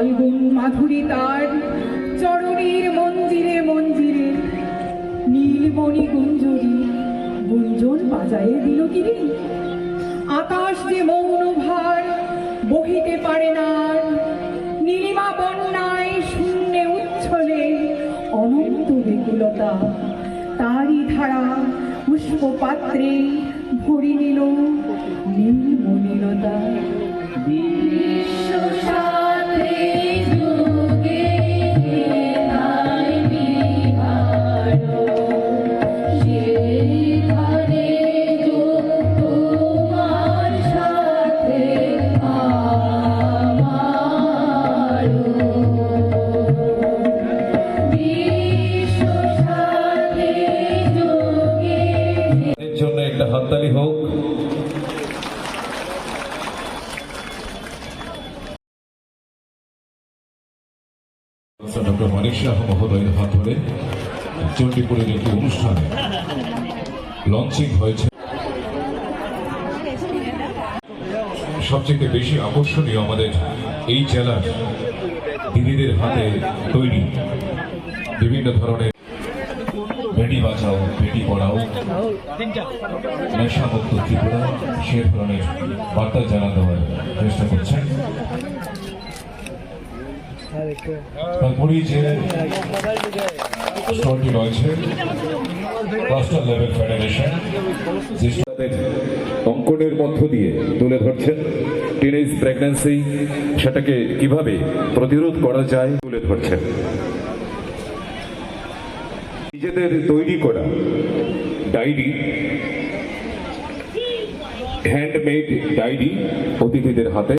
মাধুরী তার চরণীর মঞ্জিরে মঞ্জিরে নীলমণি গুঞ্জরি, গুঞ্জন বাজায়ে দিল কিরে। আকাশ যে মৌন ভার, বহিতে পারে না। নীলিমা বন্যায় শূন্যে উচ্ছলে অনন্ত বেকুলতা। তারই ধারা পুষ্প পাত্রে ভরি নিল। হোক ডক্টর মানিক শাহ মহোদয়ের হাত ধরে চণ্ডীপুরের একটি অনুষ্ঠানে লঞ্চিং হয়েছে। সবচেয়ে বেশি আকর্ষণীয় আমাদের এই জেলার দিদিদের হাতে তৈরি বিভিন্ন ধরনের বেটি বাঁচাও, বেটি পড়াও। নেশামুক্ত ত্রিপুরা সে ধরনের বার্তা জানা দেওয়ার চেষ্টা করছেন তারপরেই যে স্টলটি রয়েছে ক্লাস্টার লেভেল ফেডারেশন অঙ্কনের মধ্য দিয়ে তুলে ধরছেন টিনেজ প্রেগন্যান্সি সেটাকে কীভাবে প্রতিরোধ করা যায় তুলে ধরছেন। নিজেদের তৈরি করা ডায়েরি হ্যান্ডমেড ডায়েরি অতিথিদের হাতে।